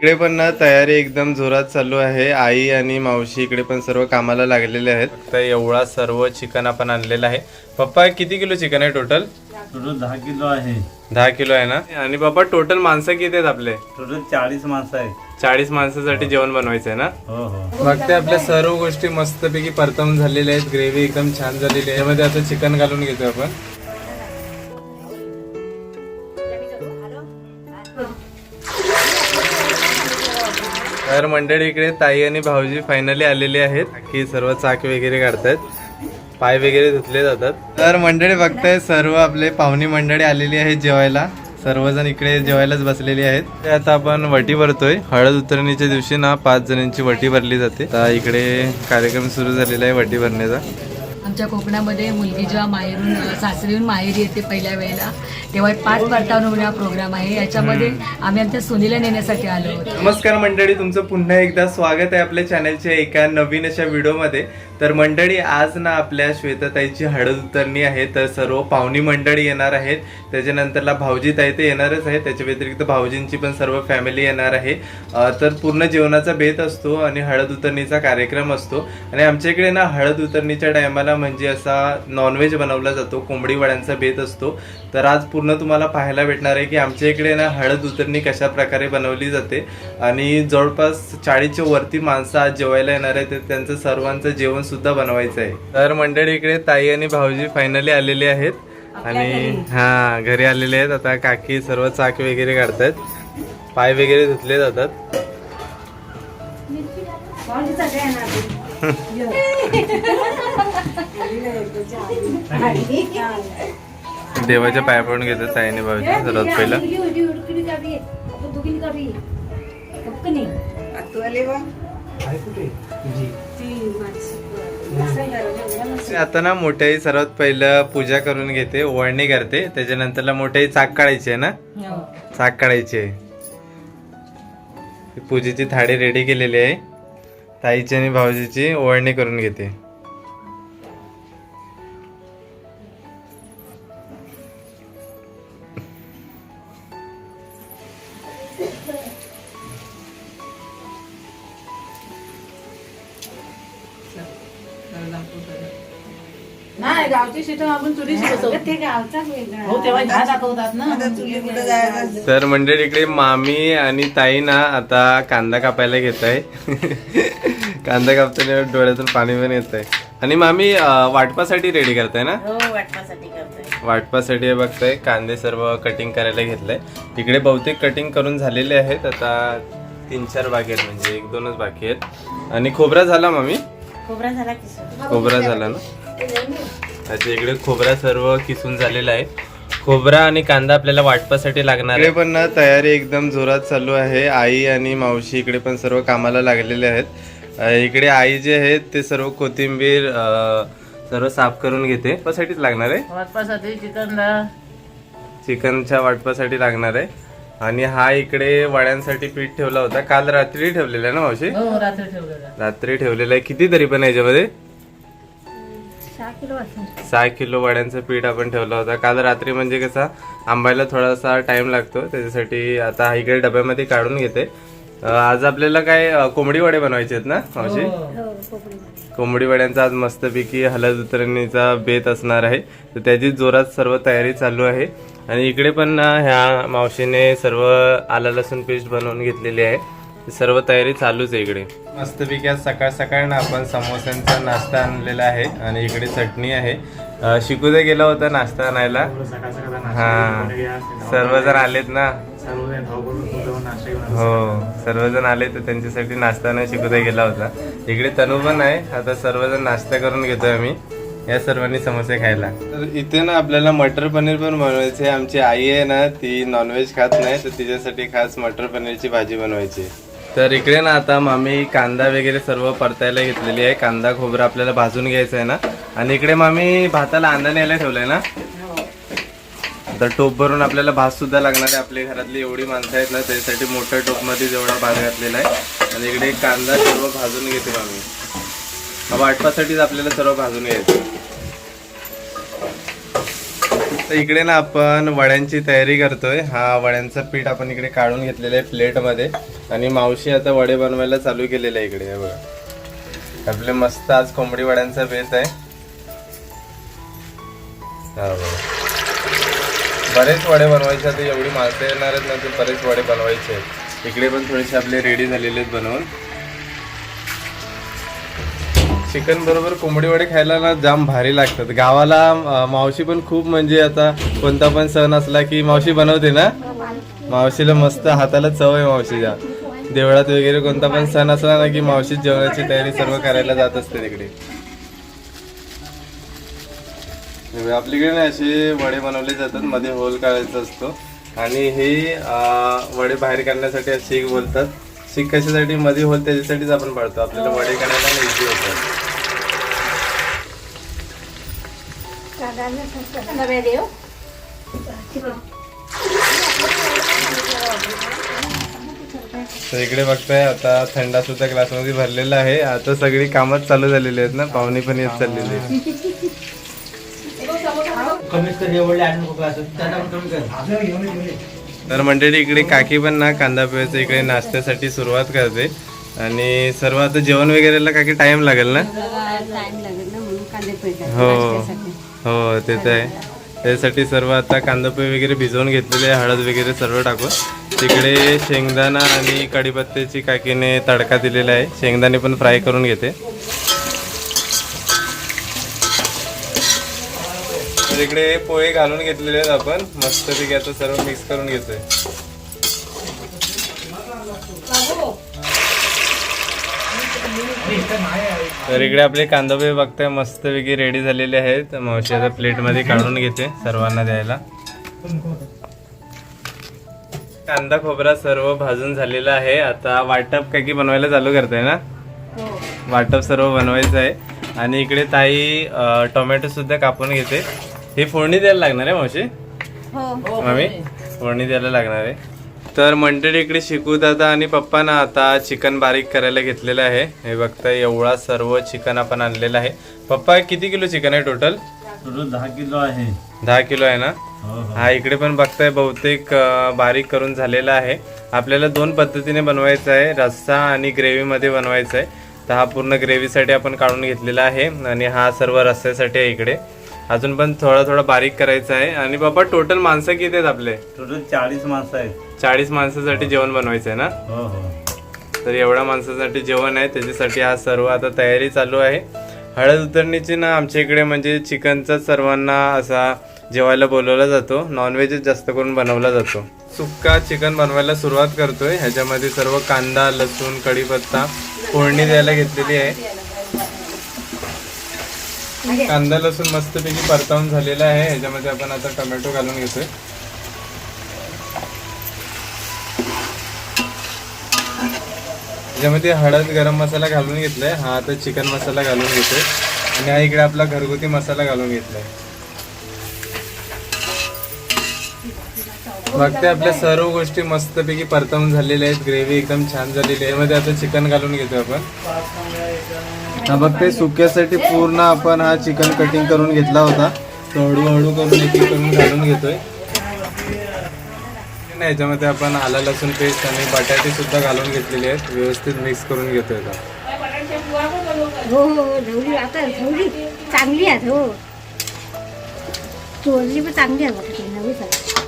इकडे पण ना तयारी एकदम जोरात चालू आहे. आई आणि मावशी इकडे पण सर्व कामाला लागलेले आहेत. तर एवढा सर्व चिकन आपण आणलेलं आहे. पप्पा किती किलो चिकन आहे टोटल टोटल दहा किलो आहे. दहा किलो आहे ना? आणि बाबा टोटल माणसं किती आहेत आपले? टोटल चाळीस माणसं आहे चाळीस माणसासाठी जेवण बनवायचं आहे ना? हो हो. बघते आपल्या सर्व गोष्टी मस्तपैकी परतवून झालेल्या आहेत. ग्रेव्ही एकदम छान झालेली आहे. त्यामध्ये आता चिकन घालून घेतो आपण. तर मंडळी इकडे ताई आणि भाऊजी फायनली आलेले आहेत. की सर्व चाक वगैरे काढतायत. पाय वगैरे धुतले जातात. तर मंडळी बघताय सर्व आपले पाहुणी मंडळी आलेली आहेत जेवायला. सर्वजण इकडे जेवायलाच बसलेली आहेत. ते आता आपण वटी भरतोय. हळद उतरणीच्या दिवशी ना पाच जणांची वटी भरली जाते. तर इकडे कार्यक्रम सुरू झालेला आहे वटी भरण्याचा. आमच्या कोकणामध्ये मुलगी जेव्हा माहेरून सासरीहून माहेरी येते पहिल्या वेळेला तेव्हा पाच परतावून म्हणून हा प्रोग्राम आहे. याच्यामध्ये आम्ही आमच्या सुनीला नेण्यासाठी आलो होतो. नमस्कार मंडळी तुमचं पुन्हा एकदा स्वागत आहे आपल्या चॅनलच्या एका नवीन अशा व्हिडिओमध्ये तर मंडळी आज ना आपल्या श्वेताताईची हळद उतरणी आहे तर सर्व पाहुणी मंडळी येणार आहेत. त्याच्यानंतरला भाऊजी ताई ते येणारच आहे त्याच्या व्यतिरिक्त भाऊजींची पण सर्व फॅमिली येणार आहे. तर पूर्ण जेवणाचा बेत असतो आणि हळद उतरणीचा कार्यक्रम असतो. आणि आमच्या इकडे ना हळद उतरणीच्या टायमाला म्हणजे असा नॉनव्हेज बनवला जातो कोंबडी वड्यांचा बेत असतो. तर आज पूर्ण तुम्हाला पाहायला भेटणार आहे की आमच्या इकडे ना हळद उतरणी कशा प्रकारे बनवली जाते. आणि जवळपास चाळीसच्या वरती माणसं आज जेवायला येणार आहे तर त्यांचं सर्वांचं जेवण सुद्धा बनवायचं आहे. तर मंडळी इकडे ताई आणि भाऊजी फायनली आलेले आहेत. आणि हा घरी आलेले आहेत. आता काकी सर्व चाक वगैरे काढतायत. पाय वगैरे धुतले जातात देवाच्या पाया पडून घेतात ताईने भाऊजी सर्वात पहिला. आता ना मोठ्याही सर्वात पहिलं पूजा करून घेते ओवाळणी करते. त्याच्यानंतरला मोठ्याही चाक काढायची आहे ना? चाक काढायची आहे. पूजेची थाळी रेडी केलेली आहे. ताईची आणि भाऊजीची ओवाळणी करून घेते. आपण चुलीच बसवतो हो तेव्हा ह्या दाखवतात ना. तर मंडळी इकडे मामी आणि ताई ना आता कांदा कापायला घेत आहे कांदा कापताना डोळ्यातून पाणी पण येत आहे आणि मामी अं, वाटपासाठी रेडी करताय ना? हो वाटपासाठी करतोय. वाटपासाठी हे बघताय कांदे सर्व कटिंग करायला घेतलंय. इकडे बहुतेक कटिंग करून झालेले आहेत. आता तीन चार बाकी आहेत म्हणजे एक दोनच बाकी आहेत. आणि खोबरा झाला मामी? खोबरा झाला किसून खोबरा झाला ना? त्याच्या इकडे खोबरा सर्व किसून झालेला आहे. खोबरा आणि कांदा आपल्याला वाटपासाठी लागणार इकडे पण ना तयारी एकदम जोरात चालू आहे. आई आणि मावशी इकडे पण सर्व कामाला लागलेले आहेत. अं, इकडे आई जे आहेत ते सर्व कोथिंबीर अं, सर्व साफ करून घेते. वाटपासाठीच लागणार आहे? वाटपासाठी चिकनला चिकनच्या वाटपासाठी लागणार आहे. आणि हा इकडे वड्यांसाठी पीठ ठेवला होता. काल रात्री ठेवलेला आहे ना मावशी? हो रात्री ठेवलेला रात्री ठेवलेला आहे. किती तरी पण आहे याच्यामध्ये? किलो सहा किलो वड्यांचं पीठ आपण ठेवलं होतं. काल रात्री म्हणजे कसा आंबायला थोडासा टाइम लागतो. त्याच्यासाठी आता हा इकडे डब्यामध्ये काढून घेते. आज आपल्याला काय कोंबडी वडे बनवायचे आहेत ना मावशी? कोंबडी वड्यांचा आज मस्तपैकी हलद उतरणीचा बेत असणार आहे. तर त्याची जोरात सर्व तयारी चालू आहे. आणि इकडे पण ह्या मावशीने सर्व आला लसूण पेस्ट बनवून घेतलेली आहे. सर्व तयारी चालूच आहे इकडे. मस्तपैकी आज सकाळ सकाळ ना आपण समोस्यांचा नाश्ता आणलेला आहे आणि इकडे चटणी आहे. शिकूदे गेला होता नाश्ता आणायला. हा. सर्वजण आलेत ना? हो सर्वजण आले तर त्यांच्यासाठी नाश्ता नाही शिकवता गेला होता. इकडे तनू पण आहे. आता सर्वजण नाश्ता करून घेतोय आम्ही. या सर्वांनी समोसे खायला. तर इथे ना आपल्याला मटर पनीर पण बनवायचे. आमची आई आहे ना ती नॉनव्हेज खात नाही तर तिच्यासाठी खास मटर पनीरची भाजी बनवायची आहे. तर इकडे ना आता मामी कांदा वगैरे सर्व परतायला घेतलेली आहे. कांदा खोबरं आपल्याला भाजून घ्यायचं आहे ना. आणि इकडे मामी भाताला अंदा न्यायला ठेवलंय ना. तर टोप भरून आपल्याला भात सुद्धा लागणार आहे. आपल्या घरातली एवढी माणसं आहेत ना त्याच्यासाठी मोठ्या टोपमध्ये जेवढा भात घातलेला आहे. आणि इकडे कांदा सर्व भाजून घेते आम्ही वाटपासाठीच आपल्याला सर्व भाजून घ्यायचं तर इकडे ना आपण वड्यांची तयारी करतोय. हा वड्यांचं पीठ आपण इकडे काढून घेतलेलं आहे प्लेटमध्ये. आणि मावशी आता वडे बनवायला चालू केलेले आहे इकडे बघा. आपले मस्त आज कोंबडी वड्यांचा बेत आहे. हा बघा. बरेच वडे बनवायचे आता एवढी माणसं येणार आहेत ना ते बरेच वडे बनवायचे आहेत. इकडे पण थोडेसे आपले रेडी झालेले आहेत बनवून. चिकन बरोबर कोंबडी वडे खायला ना जाम भारी लागतात. गावाला मावशी पण खूप म्हणजे आता कोणता पण सण असला की मावशी बनवते ना? मावशीला मस्त हाताला चव आहे मावशीच्या. देवळात वगैरे कोणता पण सण असला ना की मावशी जेवणाची तयारी सर्व करायला जात असते तिकडे. म्हणजे आपलीकडे आपल्याकडे ना असे वडे बनवले जातात मध्ये होल काढायचा असतो. आणि हे वडे बाहेर काढण्यासाठी शीक बोलतात शीक कशासाठी मध्ये होल त्याच्यासाठीच आपण पाडतो आपल्याला वडे काढायला इझी तर इकडे बघताय आता थंडा सुद्धा ग्लासमध्ये भरलेला आहे. आता सगळी कामच चालू झालेली आहेत ना. पाहुणी पण येत चाललेली आहेत. कमीच कर एवढे नको असं त्यांना पण कमी कर. तर मंडळी इकडे काकी पण ना कांदा पोह्याचं इकडे नाश्त्यासाठी सुरुवात करते. आणि सर्व आता जेवण वगैरेला काकी टाइम लागेल ना? हो हो ते तर आहे. त्यासाठी सर्व आता कांदापे वगैरे भिजवून घेतलेले हळद वगैरे सर्व टाकून. तिकडे शेंगदाणा आणि कढीपत्त्याची काकीने तडका दिलेला आहे. शेंगदाणे पण फ्राय करून घेते. तर इकडे पोहे घालून घेतलेले आहेत आपण. मस्तपैकी आता सर्व मिक्स करून घेतोय. तर इकडे आपले कांदा पोहे बघताय मस्तपैकी रेडी झालेले आहेत. मावशी आता प्लेटमध्ये काढून घेते सर्वांना द्यायला. कांदा खोबरा सर्व भाजून झालेला आहे. आता वाटप काय की बनवायला चालू करताय ना? वाटप सर्व बनवायचं आहे. आणि इकडे ताई टोमॅटो सुद्धा कापून घेते. ही फोडणी द्यायला लागणार आहे मावशी? मामी? फोडणी. द्यायला लागणार आहे. तर मंडळी इकडे शिकू दादा आणि पप्पा ना आता चिकन बारीक करायला घेतलेलं आहे. हे बघताय एवढा सर्व चिकन आपण आणलेलं आहे. पप्पा किती किलो चिकन आहे टोटल टोटल दहा किलो आहे. दहा किलो आहे ना? हो हो. हा इकडे पण बघताय बहुतेक बारीक करून झालेला आहे. आपल्याला दोन पद्धतीने बनवायचं आहे. रस्सा आणि ग्रेव्हीमध्ये बनवायचं आहे. तर हा पूर्ण ग्रेव्हीसाठी आपण काढून घेतलेला आहे आणि हा सर्व रस्स्यासाठी आहे इकडे. अजून पण थोडा थोडा बारीक करायचा आहे. आणि बाबा टोटल माणसं किती आहेत आपले? टोटल चाळीस माणसं आहेत. चाळीस माणसासाठी जेवण बनवायचं आहे ना? हो हो. तर एवढ्या माणसासाठी जेवण आहे. त्याच्यासाठी हा सर्व आता तयारी चालू आहे. हळद उतरणीची ना आमच्या इकडे म्हणजे चिकनचा सर्वांना असा जेवायला बोलवला जातो. नॉनव्हेजच जास्त करून बनवला जातो. सुक्का चिकन बनवायला सुरुवात करतोय. ह्याच्यामध्ये सर्व कांदा लसूण कढीपत्ता फोडणी द्यायला घेतलेली आहे. कांदा लसूण मस्तपैकी परतावून झालेला आहे. ह्याच्यामध्ये आपण आता टोमॅटो घालून घेतोय. त्याच्यामध्ये हळद गरम मसाला घालून घेतलाय. हा आता चिकन मसाला घालून घेतोय. आणि हा इकडे आपला घरगुती मसाला घालून घेतलाय. बघते आपल्या सर्व गोष्टी मस्तपैकी परतावून झालेल्या आहेत. ग्रेव्ही एकदम छान झालेली आहे. मध्ये आता चिकन घालून घेतोय आपण. हा बघते सुक्यासाठी पूर्ण आपण हा चिकन कटिंग करून घेतला होता. तो हळूहळू करून एक करून घालून घेतोय. नाही याच्यामध्ये आपण आला लसूण पेस्ट आणि बटाटे सुद्धा घालून घेतलेले आहेत. व्यवस्थित मिक्स करून घेतोय हो हो, हो झवली आता झवली चांगली आहे हो. चोरली पण चांगली आहे आहे.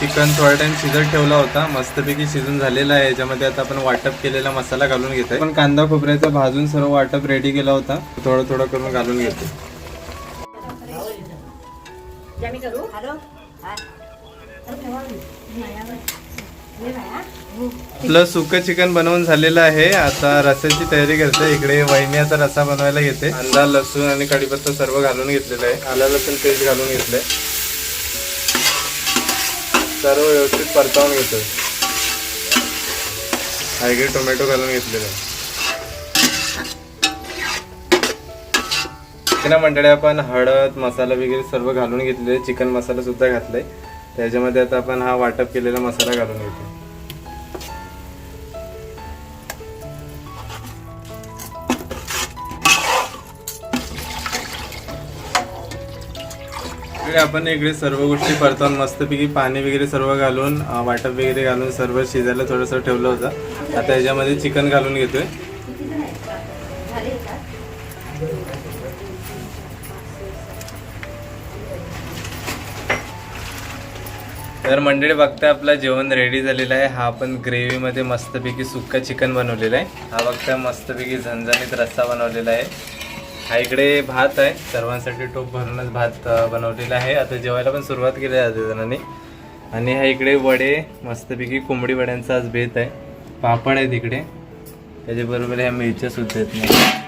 चिकन थोडा टाइम शिजत ठेवला होता. मस्तपैकी शिजून झालेला आहे. याच्यामध्ये आता आपण वाटप केलेला मसाला घालून घेतोय. पण कांदा खोबऱ्याचा भाजून सर्व वाटप रेडी केला होता. थोडं थोडं करून घालून घेतो आपलं सुक चिकन बनवून झालेलं आहे. आता रस्याची तयारी करते इकडे वहिनी आता रसा बनवायला घेते कांदा लसूण आणि कढीपत्ता सर्व घालून घेतलेलं आहे. आला लसूण पेस्ट घालून घेतलंय. सर्व व्यवस्थित परतावून घेतो हा टोमॅटो घालून घेतलेला आहे. ना मंडळी आपण हळद मसाला वगैरे सर्व घालून घेतलेले. चिकन मसाला सुद्धा घातलाय. त्याच्यामध्ये आता आपण हा वाटप केलेला मसाला घालून घेतो इकडे आपण इकडे सर्व गोष्टी करतो मस्तपैकी पाणी वगैरे सर्व घालून वाटप वगैरे घालून सर्व शिजायला थोडंसं ठेवलं होतं. आता याच्यामध्ये चिकन घालून घेतोय. तर मंडळी बघताय आपलं जेवण रेडी झालेलं आहे. हा आपण ग्रेव्हीमध्ये मस्तपैकी सुक्का चिकन बनवलेला आहे. हा बघताय मस्तपैकी झणझणीत रस्सा बनवलेला आहे. हा इकडे भात आहे. सर्वांसाठी टोप भरूनच भात बनवलेला आहे. आता जेवायला पण सुरुवात केली आहे जणांनी. आणि हा इकडे वडे मस्तपैकी कोंबडी वड्यांचा आज बेत आहे. पापड आहेत इकडे. त्याच्याबरोबर ह्या मिरच्या सुद्धा आहेत. नाही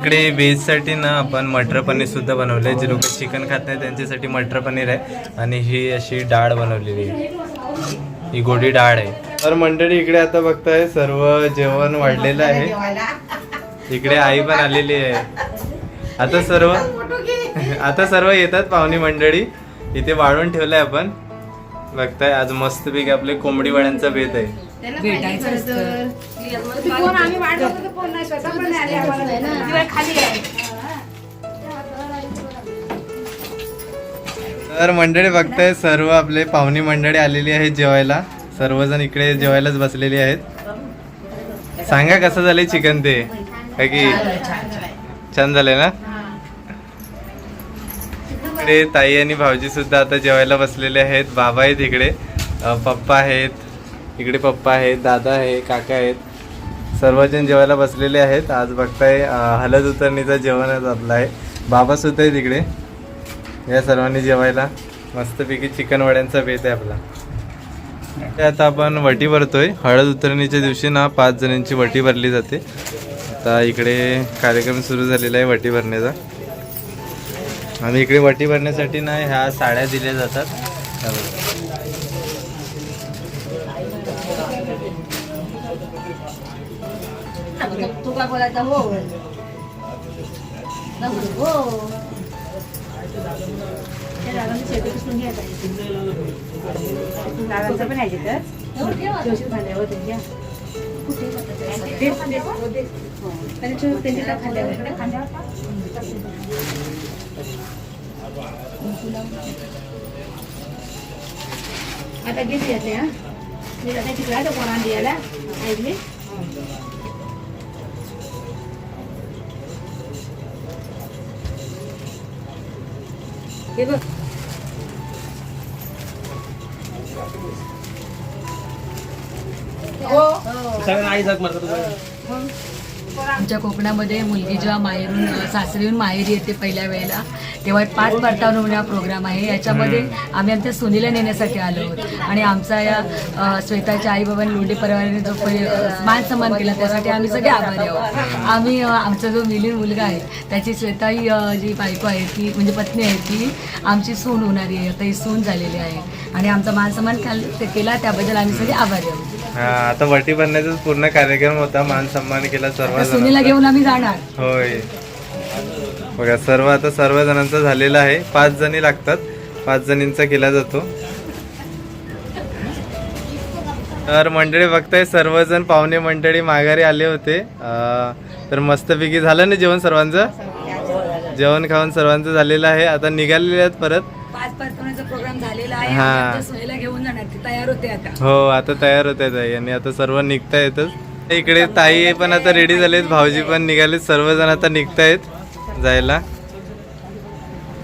इकडे व्हेजसाठी ना आपण मटर पनीर सुद्धा बनवले जे लोक चिकन खात नाही त्यांच्यासाठी मटर पनीर आहे. आणि ही अशी डाळ बनवलेली आहे. ही गोडी डाळ आहे. तर मंडळी इकडे आता बघताय सर्व जेवण वाढलेलं आहे. इकडे आई पण आलेली आहे. आता सर्व आता सर्व येतात पाहुणी मंडळी. इथे वाढून ठेवलंय आपण. बघताय आज मस्तपैकी आपले कोंबडी वड्यांचा बेत आहे. तर. मंडळी बघताय सर्व आपले पाहुणी मंडळी आलेली आहेत जेवायला. सर्वजण इकडे जेवायलाच बसलेली आहेत. सांगा कसं झालंय चिकन ते? काय की छान झालंय ना? इकडे ताई आणि भाऊजी सुद्धा आता जेवायला बसलेले आहेत. बाबा आहेत इकडे. पप्पा आहेत. इकडे पप्पा आहेत दादा आहे काका आहेत. सर्वजण जेवायला बसलेले आहेत. आज बघताय अ, हळद उतरणीचं जेवणच आपलं आहे. बाबा सुद्धा आहेत इकडे. या सर्वांनी जेवायला. मस्तपैकी चिकन वड्यांचा बेत आहे आपला. आता आपण वटी भरतोय. हळद उतरणीच्या दिवशी ना पाच जणांची वटी भरली जाते. आता इकडे कार्यक्रम सुरू झालेला आहे वटी भरण्याचा आणि इकडे वटी भरण्यासाठी ना ह्या साड्या दिल्या जातात हो हो पण आहे त्यांच्या त्यांच्या त्यांच्या खाल्ल्यावर खाल्ल्यावर आता किती येते हा मी आता तिकडे आहे कोणा द्यायला ऐकली हे बघ आमच्या कोकणामध्ये मुलगी जेव्हा माहेरून सासरीहून माहेरी येते पहिल्या वेळेला तेव्हा पाच परतावून होणे हा प्रोग्राम आहे. याच्यामध्ये आम्ही आमच्या सुनीला नेण्यासाठी आलो आहोत. आणि आमचा या श्वेताच्या आई बाबांनी लोंढे परिवाराने जो मान सन्मान केला त्यासाठी आम्ही सगळे आभारी आहोत. आम्ही आमचा जो मिलिंद मुलगा आहे त्याची श्वेताई अ, जी बायको आहे ती म्हणजे पत्नी आहे ती आमची सून होणारी आहे. आता ही सून झालेली आहे. आणि आमचा मान सन्मान केला त्याबद्दल आम्ही सगळे आभारी आहोत. हा आता वटी भरण्याचाच पूर्ण कार्यक्रम होता. मान सन्मान केला सर्व सुनीला घेऊन आम्ही जाणार. होय. बघा सर्व आता सर्व जणांचा झालेला आहे. पाच जणी लागतात. पाच जणींचा केला जातो. तर मंडळी बघताय सर्वजण पाहुणे मंडळी माघारी आले होते. तर मस्तपैकी झालं ना जेवण सर्वांचं? जेवण खाऊन सर्वांचं झालेलं आहे. आता निघालेले आहेत परत. पाच परतवण्याचा प्रोग्राम झालेला आहे. हा. तयार होते आता. हो आता तयार होत आहेत आई आणि आता सर्व निघता येतच इकडे ताई पण आता रेडी झालेत भाऊजी पण निघालेत सर्वजण आता निघतायत जायला.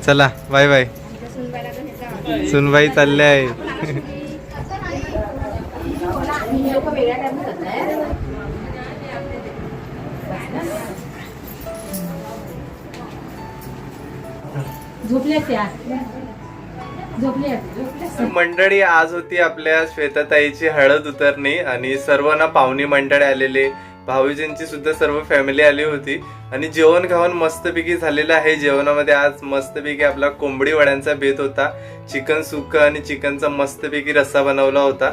चला बाय बाय सुनबाई चालले आहे. झोपल्या त्या. मंडळी आज होती आपल्या श्वेताताईची हळद उतरणी आणि सर्वांना पाहुणी मंडळी आलेले. भाऊजींची सुद्धा सर्व फॅमिली आली होती. आणि जेवण खावण मस्तपैकी झालेलं आहे जेवणामध्ये. आज मस्तपैकी आपला कोंबडी वड्यांचा बेत होता. चिकन सुक आणि चिकनचा मस्तपैकी रस्सा बनवला होता.